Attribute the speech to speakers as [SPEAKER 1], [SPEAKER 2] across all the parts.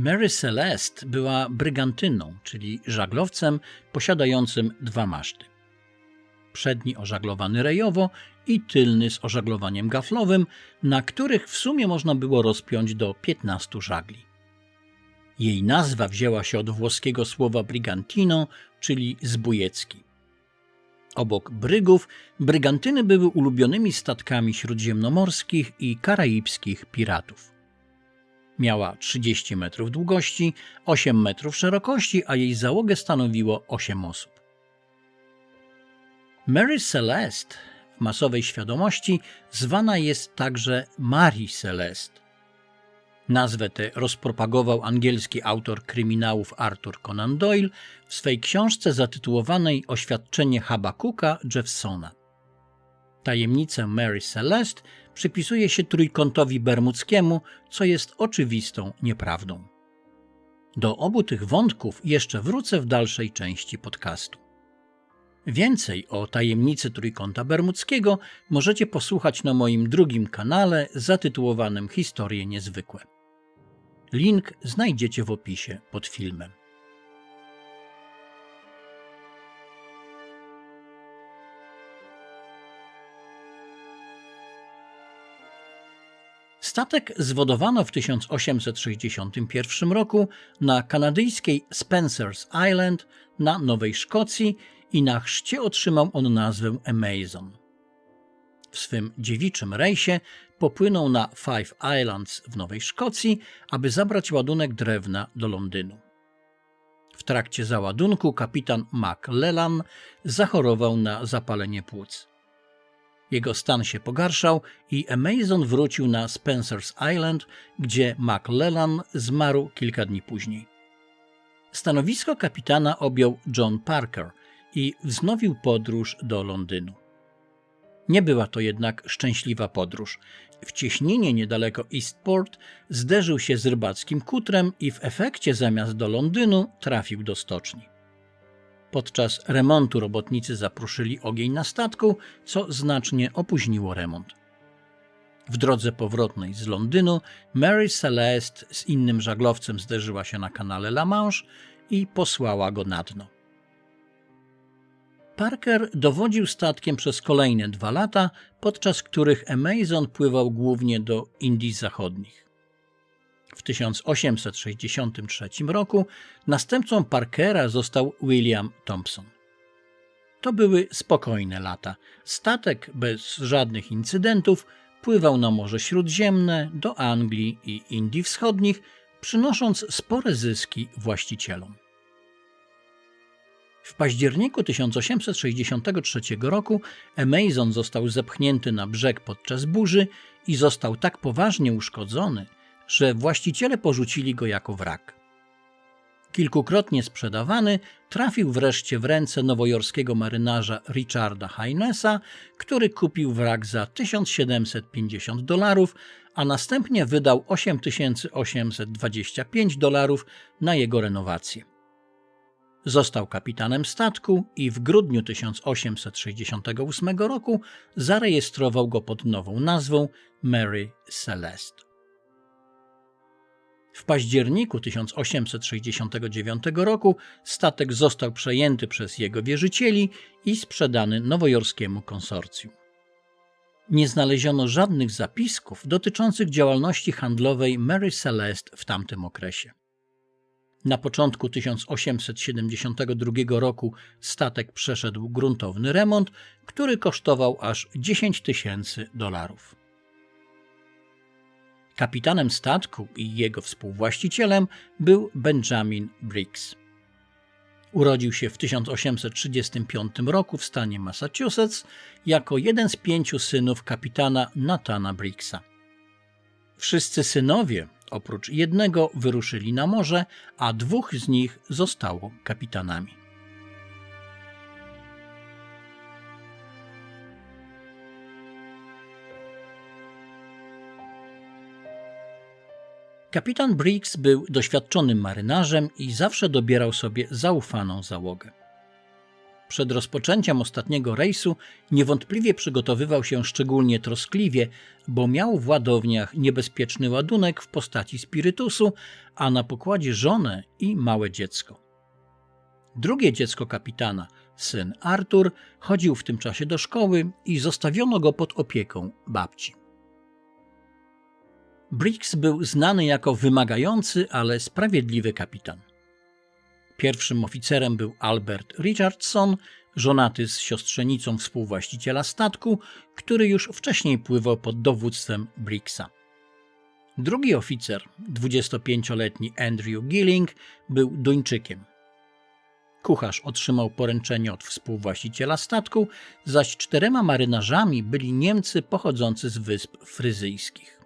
[SPEAKER 1] Mary Celeste była brygantyną, czyli żaglowcem posiadającym dwa maszty. Przedni ożaglowany rejowo i tylny z ożaglowaniem gaflowym, na których w sumie można było rozpiąć do 15 żagli. Jej nazwa wzięła się od włoskiego słowa brigantino, czyli zbójecki. Obok brygów, brygantyny były ulubionymi statkami śródziemnomorskich i karaibskich piratów. Miała 30 metrów długości, 8 metrów szerokości, a jej załogę stanowiło 8 osób. Mary Celeste w masowej świadomości zwana jest także Marie Celeste. Nazwę tę rozpropagował angielski autor kryminałów Arthur Conan Doyle w swej książce zatytułowanej Oświadczenie Habakuka Jeffsona. Tajemnicę Mary Celeste przypisuje się trójkątowi bermudzkiemu, co jest oczywistą nieprawdą. Do obu tych wątków jeszcze wrócę w dalszej części podcastu. Więcej o tajemnicy Trójkąta Bermudzkiego możecie posłuchać na moim drugim kanale zatytułowanym Historie Niezwykłe. Link znajdziecie w opisie pod filmem. Statek zwodowano w 1861 roku na kanadyjskiej Spencer's Island na Nowej Szkocji i na chrzcie otrzymał on nazwę Amazon. W swym dziewiczym rejsie popłynął na Five Islands w Nowej Szkocji, aby zabrać ładunek drewna do Londynu. W trakcie załadunku kapitan McLellan zachorował na zapalenie płuc. Jego stan się pogarszał i Amazon wrócił na Spencer's Island, gdzie McLellan zmarł kilka dni później. Stanowisko kapitana objął John Parker i wznowił podróż do Londynu. Nie była to jednak szczęśliwa podróż. W cieśninie niedaleko Eastport zderzył się z rybackim kutrem i w efekcie zamiast do Londynu trafił do stoczni. Podczas remontu robotnicy zapruszyli ogień na statku, co znacznie opóźniło remont. W drodze powrotnej z Londynu Mary Celeste z innym żaglowcem zderzyła się na kanale La Manche i posłała go na dno. Parker dowodził statkiem przez kolejne dwa lata, podczas których Amazon pływał głównie do Indii Zachodnich. W 1863 roku następcą Parkera został William Thompson. To były spokojne lata. Statek bez żadnych incydentów pływał na Morze Śródziemne, do Anglii i Indii Wschodnich, przynosząc spore zyski właścicielom. W październiku 1863 roku Amazon został zepchnięty na brzeg podczas burzy i został tak poważnie uszkodzony, że właściciele porzucili go jako wrak. Kilkukrotnie sprzedawany, trafił wreszcie w ręce nowojorskiego marynarza Richarda Hainesa, który kupił wrak za 1750 dolarów, a następnie wydał 8825 dolarów na jego renowację. Został kapitanem statku i w grudniu 1868 roku zarejestrował go pod nową nazwą Mary Celeste. W październiku 1869 roku statek został przejęty przez jego wierzycieli i sprzedany nowojorskiemu konsorcjum. Nie znaleziono żadnych zapisków dotyczących działalności handlowej Mary Celeste w tamtym okresie. Na początku 1872 roku statek przeszedł gruntowny remont, który kosztował aż 10 tysięcy dolarów. Kapitanem statku i jego współwłaścicielem był Benjamin Briggs. Urodził się w 1835 roku w stanie Massachusetts jako jeden z pięciu synów kapitana Nathana Briggsa. Wszyscy synowie Oprócz jednego wyruszyli na morze, a dwóch z nich zostało kapitanami. Kapitan Briggs był doświadczonym marynarzem i zawsze dobierał sobie zaufaną załogę. Przed rozpoczęciem ostatniego rejsu niewątpliwie przygotowywał się szczególnie troskliwie, bo miał w ładowniach niebezpieczny ładunek w postaci spirytusu, a na pokładzie żonę i małe dziecko. Drugie dziecko kapitana, syn Artur, chodził w tym czasie do szkoły i zostawiono go pod opieką babci. Briggs był znany jako wymagający, ale sprawiedliwy kapitan. Pierwszym oficerem był Albert Richardson, żonaty z siostrzenicą współwłaściciela statku, który już wcześniej pływał pod dowództwem Briggsa. Drugi oficer, 25-letni Andrew Gilling, był Duńczykiem. Kucharz otrzymał poręczenie od współwłaściciela statku, zaś czterema marynarzami byli Niemcy pochodzący z wysp fryzyjskich.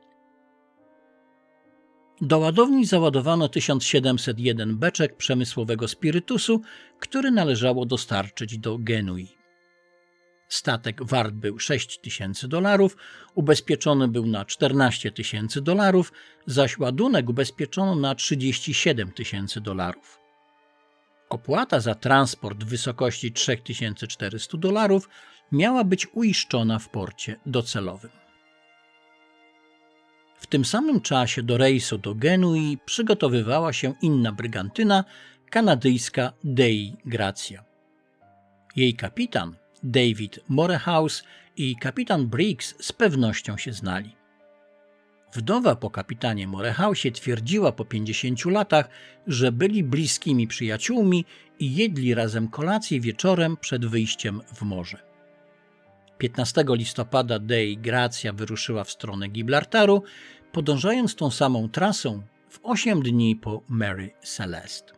[SPEAKER 1] Do ładowni załadowano 1701 beczek przemysłowego spirytusu, który należało dostarczyć do Genui. Statek wart był 6 tysięcy dolarów, ubezpieczony był na 14 tysięcy dolarów, zaś ładunek ubezpieczono na 37 tysięcy dolarów. Opłata za transport w wysokości 3400 dolarów miała być uiszczona w porcie docelowym. W tym samym czasie do rejsu do Genui przygotowywała się inna brygantyna, kanadyjska Dei Gracia. Jej kapitan, David Morehouse i kapitan Briggs z pewnością się znali. Wdowa po kapitanie Morehausie twierdziła po 50 latach, że byli bliskimi przyjaciółmi i jedli razem kolację wieczorem przed wyjściem w morze. 15 listopada Dei Gracia wyruszyła w stronę Gibraltaru, podążając tą samą trasą w 8 dni po Mary Celeste.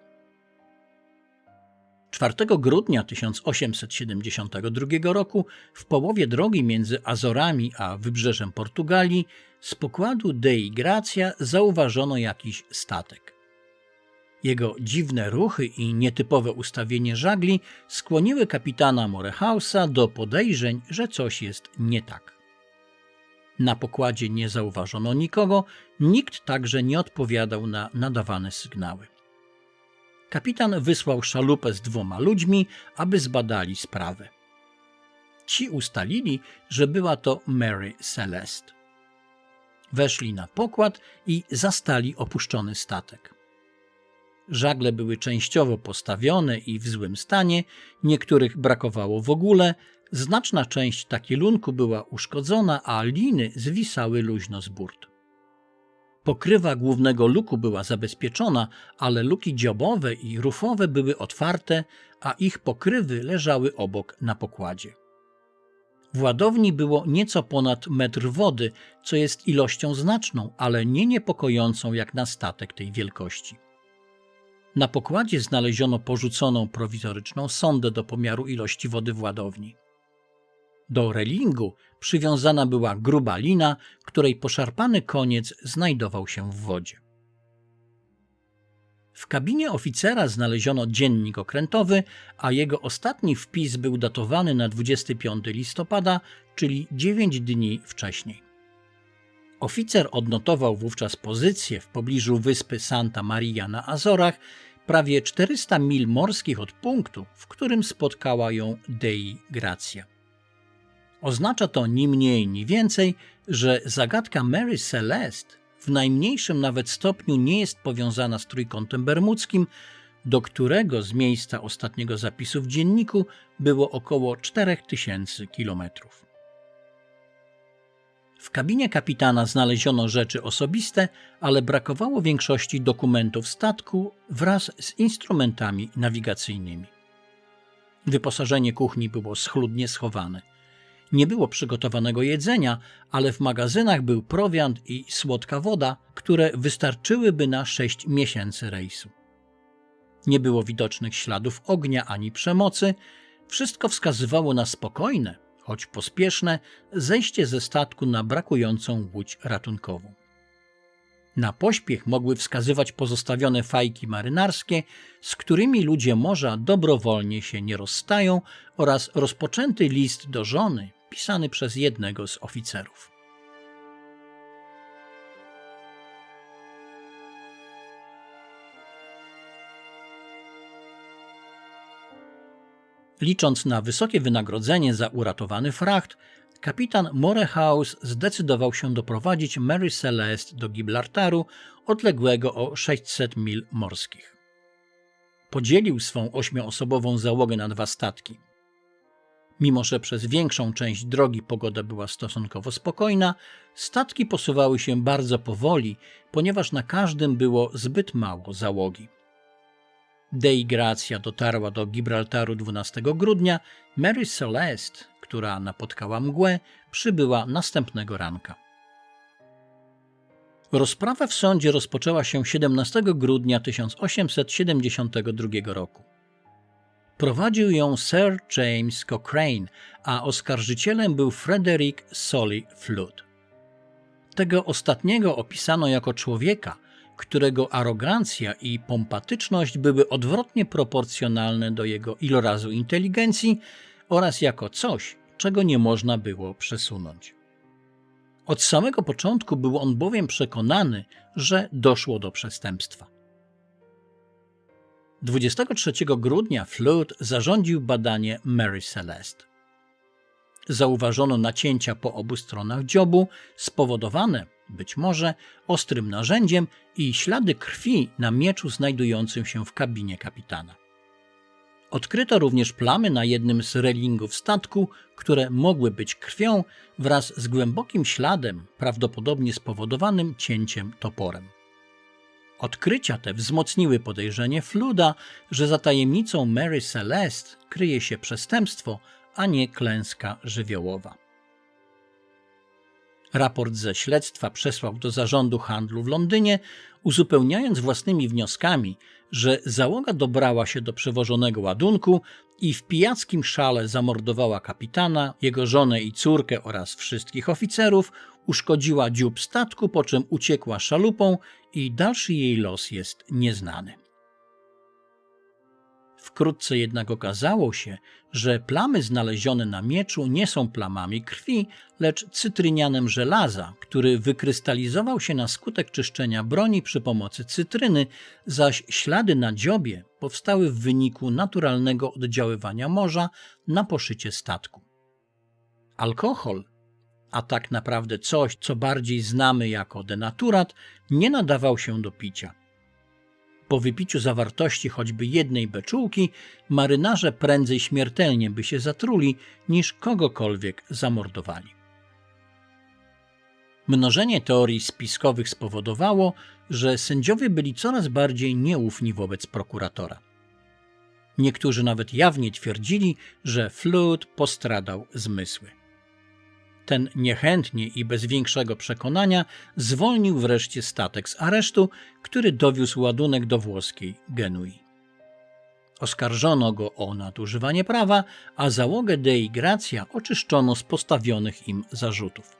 [SPEAKER 1] 4 grudnia 1872 roku, w połowie drogi między Azorami a wybrzeżem Portugalii, z pokładu Dei Gracia zauważono jakiś statek. Jego dziwne ruchy i nietypowe ustawienie żagli skłoniły kapitana Morehausa do podejrzeń, że coś jest nie tak. Na pokładzie nie zauważono nikogo, nikt także nie odpowiadał na nadawane sygnały. Kapitan wysłał szalupę z dwoma ludźmi, aby zbadali sprawę. Ci ustalili, że była to Mary Celeste. Weszli na pokład i zastali opuszczony statek. Żagle były częściowo postawione i w złym stanie, niektórych brakowało w ogóle, Znaczna część takielunku była uszkodzona, a liny zwisały luźno z burt. Pokrywa głównego luku była zabezpieczona, ale luki dziobowe i rufowe były otwarte, a ich pokrywy leżały obok na pokładzie. W ładowni było nieco ponad metr wody, co jest ilością znaczną, ale nie niepokojącą jak na statek tej wielkości. Na pokładzie znaleziono porzuconą prowizoryczną sondę do pomiaru ilości wody w ładowni. Do relingu przywiązana była gruba lina, której poszarpany koniec znajdował się w wodzie. W kabinie oficera znaleziono dziennik okrętowy, a jego ostatni wpis był datowany na 25 listopada, czyli 9 dni wcześniej. Oficer odnotował wówczas pozycję w pobliżu wyspy Santa Maria na Azorach, prawie 400 mil morskich od punktu, w którym spotkała ją Dei Gracia. Oznacza to ni mniej, ni więcej, że zagadka Mary Celeste w najmniejszym nawet stopniu nie jest powiązana z trójkątem bermudzkim, do którego z miejsca ostatniego zapisu w dzienniku było około 4000 kilometrów. W kabinie kapitana znaleziono rzeczy osobiste, ale brakowało większości dokumentów statku wraz z instrumentami nawigacyjnymi. Wyposażenie kuchni było schludnie schowane. Nie było przygotowanego jedzenia, ale w magazynach był prowiant i słodka woda, które wystarczyłyby na sześć miesięcy rejsu. Nie było widocznych śladów ognia ani przemocy. Wszystko wskazywało na spokojne, choć pospieszne, zejście ze statku na brakującą łódź ratunkową. Na pośpiech mogły wskazywać pozostawione fajki marynarskie, z którymi ludzie morza dobrowolnie się nie rozstają, oraz rozpoczęty list do żony, pisany przez jednego z oficerów. Licząc na wysokie wynagrodzenie za uratowany fracht, kapitan Morehouse zdecydował się doprowadzić Mary Celeste do Gibraltaru, odległego o 600 mil morskich. Podzielił swą ośmioosobową załogę na dwa statki. Mimo, że przez większą część drogi pogoda była stosunkowo spokojna, statki posuwały się bardzo powoli, ponieważ na każdym było zbyt mało załogi. Dei Gracia dotarła do Gibraltaru 12 grudnia, Mary Celeste, która napotkała mgłę, przybyła następnego ranka. Rozprawa w sądzie rozpoczęła się 17 grudnia 1872 roku. Prowadził ją Sir James Cochrane, a oskarżycielem był Frederick Solly Flood. Tego ostatniego opisano jako człowieka, którego arogancja i pompatyczność były odwrotnie proporcjonalne do jego ilorazu inteligencji oraz jako coś, czego nie można było przesunąć. Od samego początku był on bowiem przekonany, że doszło do przestępstwa. 23 grudnia Flood zarządził badanie Mary Celeste. Zauważono nacięcia po obu stronach dziobu, spowodowane, być może, ostrym narzędziem i ślady krwi na mieczu znajdującym się w kabinie kapitana. Odkryto również plamy na jednym z relingów statku, które mogły być krwią wraz z głębokim śladem, prawdopodobnie spowodowanym cięciem toporem. Odkrycia te wzmocniły podejrzenie Fluda, że za tajemnicą Mary Celeste kryje się przestępstwo, a nie klęska żywiołowa. Raport ze śledztwa przesłał do zarządu handlu w Londynie, uzupełniając własnymi wnioskami, że załoga dobrała się do przewożonego ładunku i w pijackim szale zamordowała kapitana, jego żonę i córkę oraz wszystkich oficerów, uszkodziła dziób statku, po czym uciekła szalupą i dalszy jej los jest nieznany. Wkrótce jednak okazało się, że plamy znalezione na mieczu nie są plamami krwi, lecz cytrynianem żelaza, który wykrystalizował się na skutek czyszczenia broni przy pomocy cytryny, zaś ślady na dziobie powstały w wyniku naturalnego oddziaływania morza na poszycie statku. Alkohol, a tak naprawdę coś, co bardziej znamy jako denaturat, nie nadawał się do picia. Po wypiciu zawartości choćby jednej beczułki, marynarze prędzej śmiertelnie by się zatruli, niż kogokolwiek zamordowali. Mnożenie teorii spiskowych spowodowało, że sędziowie byli coraz bardziej nieufni wobec prokuratora. Niektórzy nawet jawnie twierdzili, że Flood postradał zmysły. Ten niechętnie i bez większego przekonania zwolnił wreszcie statek z aresztu, który dowiózł ładunek do włoskiej Genui. Oskarżono go o nadużywanie prawa, a załogę Dei Gracia oczyszczono z postawionych im zarzutów.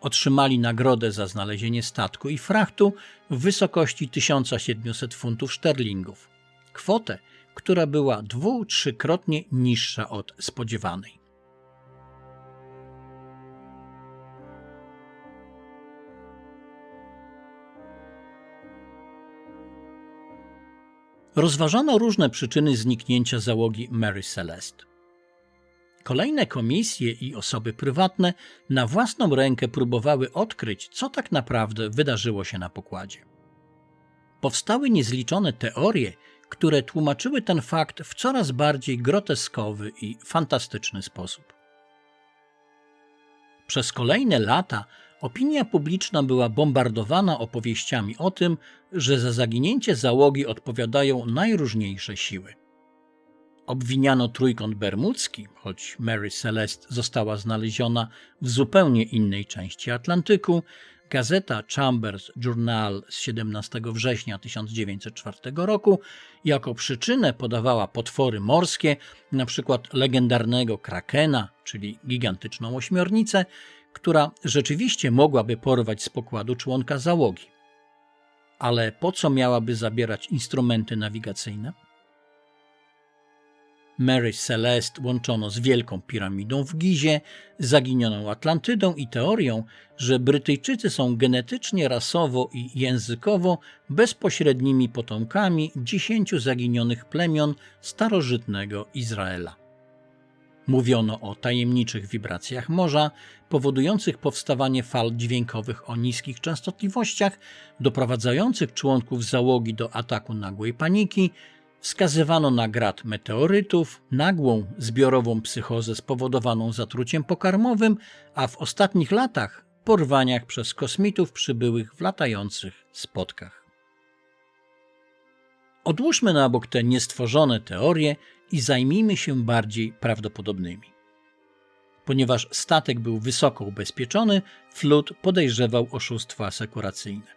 [SPEAKER 1] Otrzymali nagrodę za znalezienie statku i frachtu w wysokości 1700 funtów szterlingów, kwotę, która była dwu, trzykrotnie niższa od spodziewanej. Rozważano różne przyczyny zniknięcia załogi Mary Celeste. Kolejne komisje i osoby prywatne na własną rękę próbowały odkryć, co tak naprawdę wydarzyło się na pokładzie. Powstały niezliczone teorie, które tłumaczyły ten fakt w coraz bardziej groteskowy i fantastyczny sposób. Przez kolejne lata Opinia publiczna była bombardowana opowieściami o tym, że za zaginięcie załogi odpowiadają najróżniejsze siły. Obwiniano trójkąt bermudzki, choć Mary Celeste została znaleziona w zupełnie innej części Atlantyku. Gazeta Chambers Journal z 17 września 1904 roku jako przyczynę podawała potwory morskie, np. legendarnego krakena, czyli gigantyczną ośmiornicę, która rzeczywiście mogłaby porwać z pokładu członka załogi. Ale po co miałaby zabierać instrumenty nawigacyjne? Mary Celeste łączono z Wielką Piramidą w Gizie, zaginioną Atlantydą i teorią, że Brytyjczycy są genetycznie, rasowo i językowo bezpośrednimi potomkami dziesięciu zaginionych plemion starożytnego Izraela. Mówiono o tajemniczych wibracjach morza, powodujących powstawanie fal dźwiękowych o niskich częstotliwościach, doprowadzających członków załogi do ataku nagłej paniki, wskazywano na grad meteorytów, nagłą zbiorową psychozę spowodowaną zatruciem pokarmowym, a w ostatnich latach porwaniach przez kosmitów przybyłych w latających spotkach. Odłóżmy na bok te niestworzone teorie i zajmijmy się bardziej prawdopodobnymi. Ponieważ statek był wysoko ubezpieczony, Flood podejrzewał oszustwa asekuracyjne.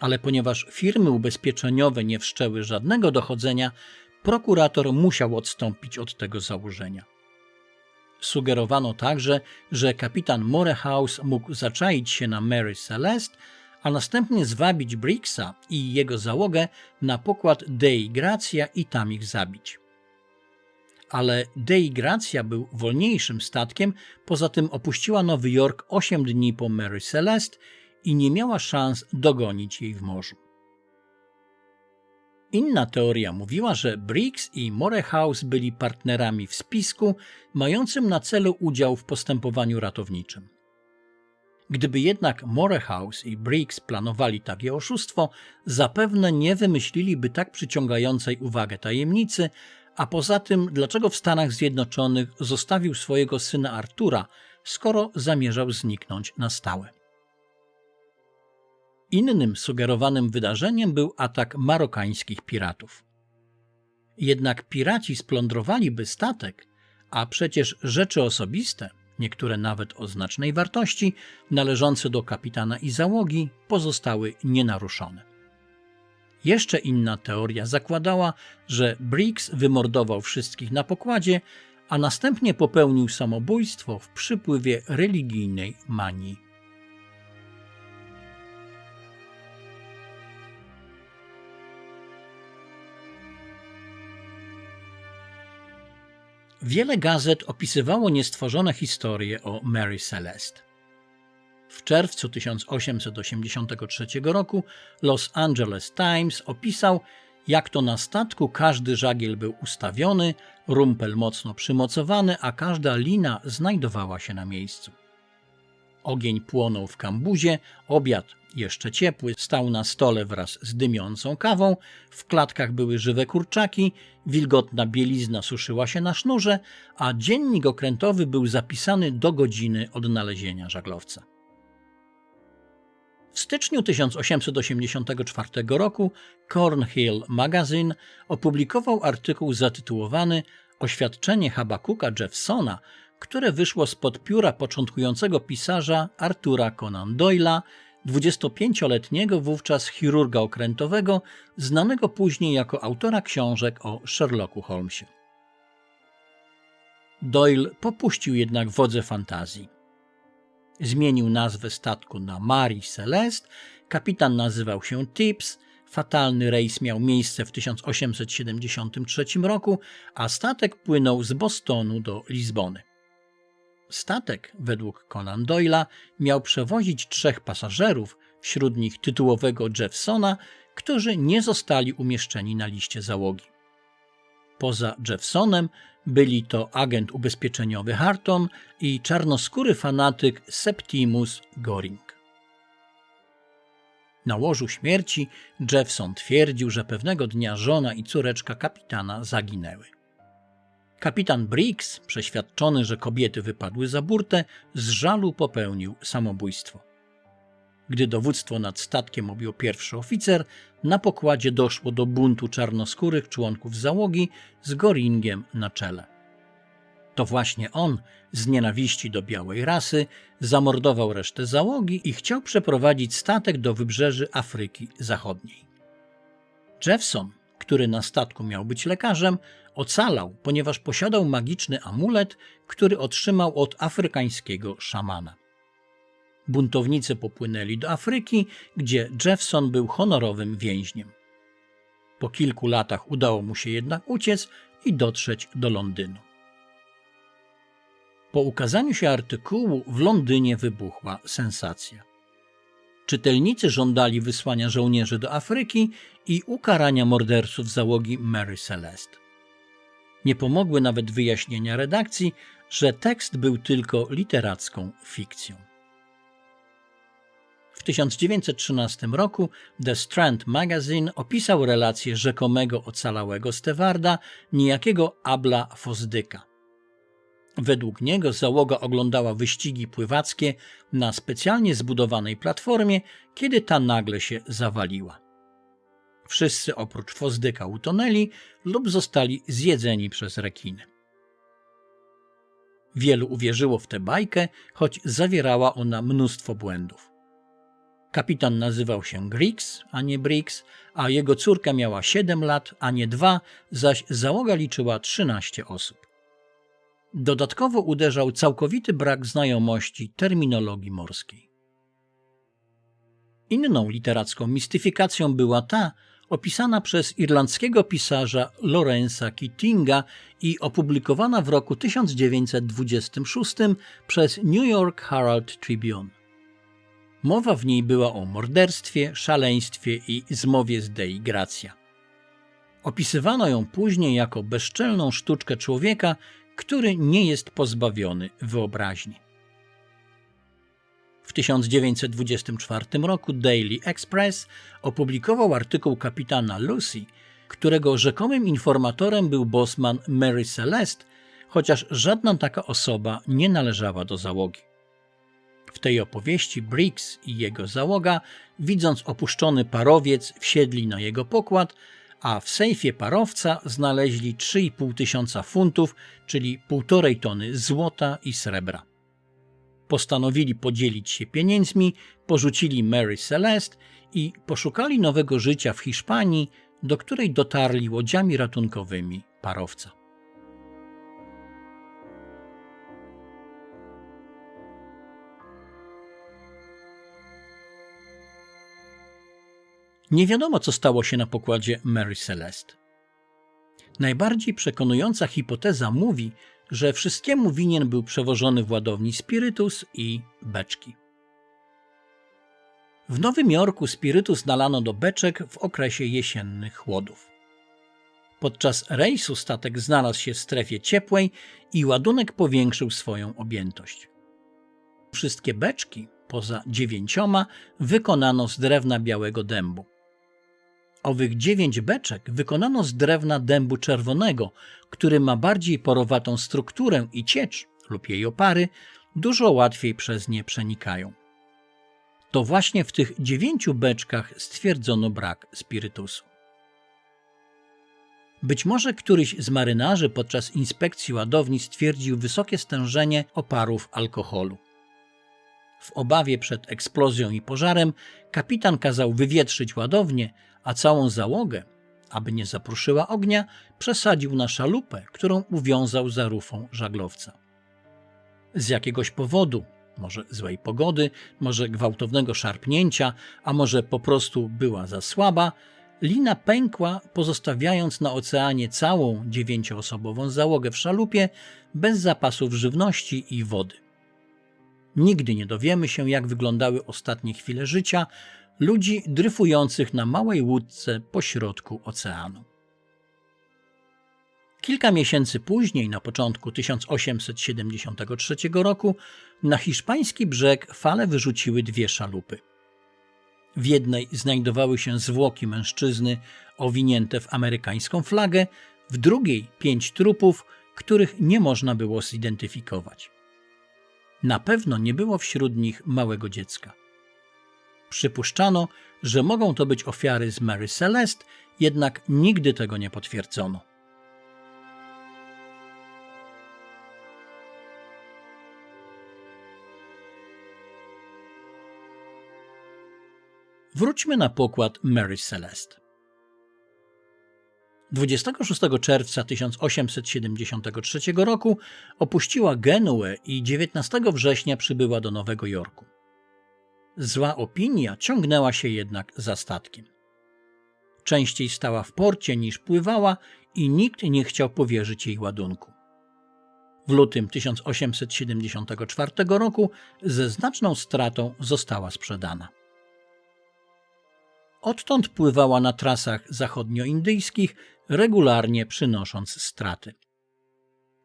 [SPEAKER 1] Ale ponieważ firmy ubezpieczeniowe nie wszczęły żadnego dochodzenia, prokurator musiał odstąpić od tego założenia. Sugerowano także, że kapitan Morehouse mógł zaczaić się na Mary Celeste, a następnie zwabić Briggsa i jego załogę na pokład Dei Gracia i tam ich zabić ale Dei Gracia był wolniejszym statkiem, poza tym opuściła Nowy Jork 8 dni po Mary Celeste i nie miała szans dogonić jej w morzu. Inna teoria mówiła, że Briggs i Morehouse byli partnerami w spisku, mającym na celu udział w postępowaniu ratowniczym. Gdyby jednak Morehouse i Briggs planowali takie oszustwo, zapewne nie wymyśliliby tak przyciągającej uwagę tajemnicy, a poza tym, dlaczego w Stanach Zjednoczonych zostawił swojego syna Artura, skoro zamierzał zniknąć na stałe? Innym sugerowanym wydarzeniem był atak marokańskich piratów. Jednak piraci splądrowaliby statek, a przecież rzeczy osobiste, niektóre nawet o znacznej wartości, należące do kapitana i załogi, pozostały nienaruszone. Jeszcze inna teoria zakładała, że Briggs wymordował wszystkich na pokładzie, a następnie popełnił samobójstwo w przypływie religijnej manii. Wiele gazet opisywało niestworzone historie o Mary Celeste. W czerwcu 1883 roku Los Angeles Times opisał, jak to na statku każdy żagiel był ustawiony, rumpel mocno przymocowany, a każda lina znajdowała się na miejscu. Ogień płonął w kambuzie, obiad, jeszcze ciepły, stał na stole wraz z dymiącą kawą, w klatkach były żywe kurczaki, wilgotna bielizna suszyła się na sznurze, a dziennik okrętowy był zapisany do godziny odnalezienia żaglowca. W styczniu 1884 roku Cornhill Magazine opublikował artykuł zatytułowany Oświadczenie Habakuka Jeffsona, które wyszło spod pióra początkującego pisarza Artura Conan Doyle'a, 25-letniego wówczas chirurga okrętowego, znanego później jako autora książek o Sherlocku Holmesie. Doyle popuścił jednak wodze fantazji. Zmienił nazwę statku na Marie Celeste, kapitan nazywał się Tips, fatalny rejs miał miejsce w 1873 roku, a statek płynął z Bostonu do Lizbony. Statek, według Conan Doyle'a, miał przewozić trzech pasażerów, wśród nich tytułowego Jeffsona, którzy nie zostali umieszczeni na liście załogi. Poza Jeffsonem byli to agent ubezpieczeniowy Harton i czarnoskóry fanatyk Septimus Goring. Na łożu śmierci Jeffson twierdził, że pewnego dnia żona i córeczka kapitana zaginęły. Kapitan Briggs, przeświadczony, że kobiety wypadły za burtę, z żalu popełnił samobójstwo. Gdy dowództwo nad statkiem objął pierwszy oficer, na pokładzie doszło do buntu czarnoskórych członków załogi z Goringiem na czele. To właśnie on, z nienawiści do białej rasy, zamordował resztę załogi i chciał przeprowadzić statek do wybrzeży Afryki Zachodniej. Jeffson, który na statku miał być lekarzem, ocalał, ponieważ posiadał magiczny amulet, który otrzymał od afrykańskiego szamana. Buntownicy popłynęli do Afryki, gdzie Jeffson był honorowym więźniem. Po kilku latach udało mu się jednak uciec i dotrzeć do Londynu. Po ukazaniu się artykułu w Londynie wybuchła sensacja. Czytelnicy żądali wysłania żołnierzy do Afryki i ukarania morderców załogi Mary Celeste. Nie pomogły nawet wyjaśnienia redakcji, że tekst był tylko literacką fikcją. W 1913 roku The Strand Magazine opisał relację rzekomego ocalałego stewarda, niejakiego Abla Fosdyka. Według niego załoga oglądała wyścigi pływackie na specjalnie zbudowanej platformie, kiedy ta nagle się zawaliła. Wszyscy oprócz Fosdyka utonęli lub zostali zjedzeni przez rekiny. Wielu uwierzyło w tę bajkę, choć zawierała ona mnóstwo błędów. Kapitan nazywał się Griggs, a nie Briggs, a jego córka miała 7 lat, a nie 2, zaś załoga liczyła 13 osób. Dodatkowo uderzał całkowity brak znajomości terminologii morskiej. Inną literacką mistyfikacją była ta, opisana przez irlandzkiego pisarza Lorenza Keatinga i opublikowana w roku 1926 przez New York Herald Tribune. Mowa w niej była o morderstwie, szaleństwie i zmowie z Dei Gracja. Opisywano ją później jako bezczelną sztuczkę człowieka, który nie jest pozbawiony wyobraźni. W 1924 roku Daily Express opublikował artykuł kapitana Lucy, którego rzekomym informatorem był bosman Mary Celeste, chociaż żadna taka osoba nie należała do załogi. W tej opowieści Briggs i jego załoga, widząc opuszczony parowiec, wsiedli na jego pokład, a w sejfie parowca znaleźli 3,5 tysiąca funtów, czyli 1,5 tony złota i srebra. Postanowili podzielić się pieniędzmi, porzucili Mary Celeste i poszukali nowego życia w Hiszpanii, do której dotarli łodziami ratunkowymi parowca. Nie wiadomo, co stało się na pokładzie Mary Celeste. Najbardziej przekonująca hipoteza mówi, że wszystkiemu winien był przewożony w ładowni spirytus i beczki. W Nowym Jorku spirytus nalano do beczek w okresie jesiennych chłodów. Podczas rejsu statek znalazł się w strefie ciepłej i ładunek powiększył swoją objętość. Wszystkie beczki, poza dziewięcioma, wykonano z drewna białego dębu. Owych dziewięć beczek wykonano z drewna dębu czerwonego, który ma bardziej porowatą strukturę i ciecz lub jej opary dużo łatwiej przez nie przenikają. To właśnie w tych dziewięciu beczkach stwierdzono brak spirytusu. Być może któryś z marynarzy podczas inspekcji ładowni stwierdził wysokie stężenie oparów alkoholu. W obawie przed eksplozją i pożarem kapitan kazał wywietrzyć ładownię, a całą załogę, aby nie zapruszyła ognia, przesadził na szalupę, którą uwiązał za rufą żaglowca. Z jakiegoś powodu, może złej pogody, może gwałtownego szarpnięcia, a może po prostu była za słaba, lina pękła, pozostawiając na oceanie całą dziewięcioosobową załogę w szalupie bez zapasów żywności i wody. Nigdy nie dowiemy się, jak wyglądały ostatnie chwile życia ludzi dryfujących na małej łódce pośrodku oceanu. Kilka miesięcy później, na początku 1873 roku, na hiszpański brzeg fale wyrzuciły dwie szalupy. W jednej znajdowały się zwłoki mężczyzny owinięte w amerykańską flagę, w drugiej pięć trupów, których nie można było zidentyfikować. Na pewno nie było wśród nich małego dziecka. Przypuszczano, że mogą to być ofiary z Mary Celeste, jednak nigdy tego nie potwierdzono. Wróćmy na pokład Mary Celeste. 26 czerwca 1873 roku opuściła Genuę i 19 września przybyła do Nowego Jorku. Zła opinia ciągnęła się jednak za statkiem. Częściej stała w porcie niż pływała i nikt nie chciał powierzyć jej ładunku. W lutym 1874 roku ze znaczną stratą została sprzedana. Odtąd pływała na trasach zachodnioindyjskich, regularnie przynosząc straty.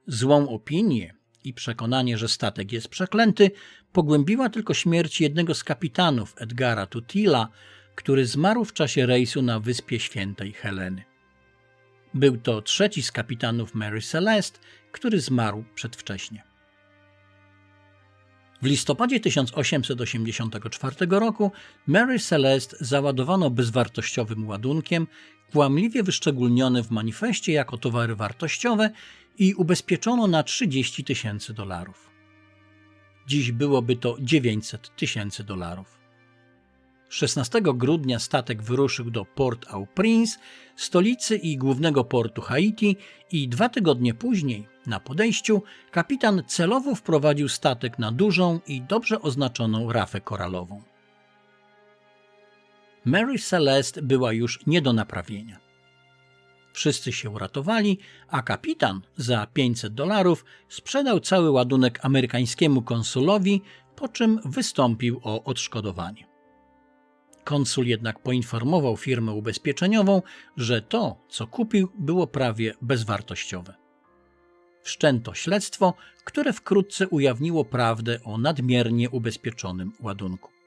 [SPEAKER 1] Złą opinię i przekonanie, że statek jest przeklęty, pogłębiła tylko śmierć jednego z kapitanów Edgara Tutila, który zmarł w czasie rejsu na Wyspie Świętej Heleny. Był to trzeci z kapitanów Mary Celeste, który zmarł przedwcześnie. W listopadzie 1884 roku Mary Celeste załadowano bezwartościowym ładunkiem, kłamliwie wyszczególniony w manifestie jako towary wartościowe i ubezpieczono na 30 tysięcy dolarów. Dziś byłoby to 900 tysięcy dolarów. 16 grudnia statek wyruszył do Port-au-Prince, stolicy i głównego portu Haiti, i dwa tygodnie później, na podejściu, kapitan celowo wprowadził statek na dużą i dobrze oznaczoną rafę koralową. Mary Celeste była już nie do naprawienia. Wszyscy się uratowali, a kapitan za 500 dolarów sprzedał cały ładunek amerykańskiemu konsulowi, po czym wystąpił o odszkodowanie. Konsul jednak poinformował firmę ubezpieczeniową, że to, co kupił, było prawie bezwartościowe. Wszczęto śledztwo, które wkrótce ujawniło prawdę o nadmiernie ubezpieczonym ładunku.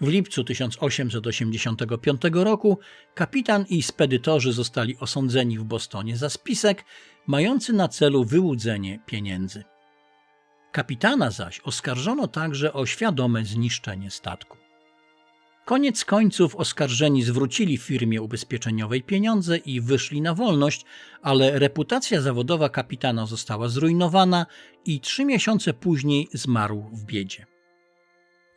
[SPEAKER 1] W lipcu 1885 roku kapitan i spedytorzy zostali osądzeni w Bostonie za spisek mający na celu wyłudzenie pieniędzy. Kapitana zaś oskarżono także o świadome zniszczenie statku. Koniec końców oskarżeni zwrócili firmie ubezpieczeniowej pieniądze i wyszli na wolność, ale reputacja zawodowa kapitana została zrujnowana i trzy miesiące później zmarł w biedzie.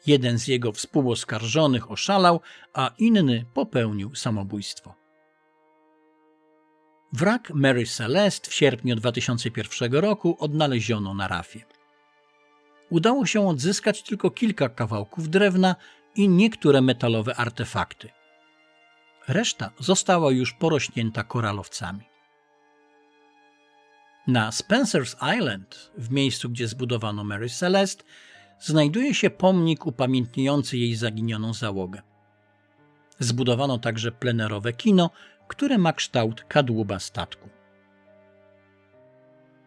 [SPEAKER 1] Jeden z jego współoskarżonych oszalał, a inny popełnił samobójstwo. Wrak Mary Celeste w sierpniu 2001 roku odnaleziono na rafie. Udało się odzyskać tylko kilka kawałków drewna i niektóre metalowe artefakty. Reszta została już porośnięta koralowcami. Na Spencer's Island, w miejscu gdzie zbudowano Mary Celeste, znajduje się pomnik upamiętniający jej zaginioną załogę. Zbudowano także plenerowe kino, które ma kształt kadłuba statku.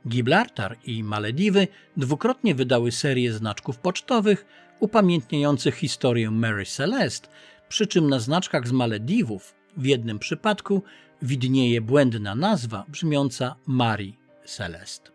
[SPEAKER 1] Gibraltar i Malediwy dwukrotnie wydały serię znaczków pocztowych upamiętniających historię Mary Celeste, przy czym na znaczkach z Malediwów w jednym przypadku widnieje błędna nazwa brzmiąca Marii Celeste.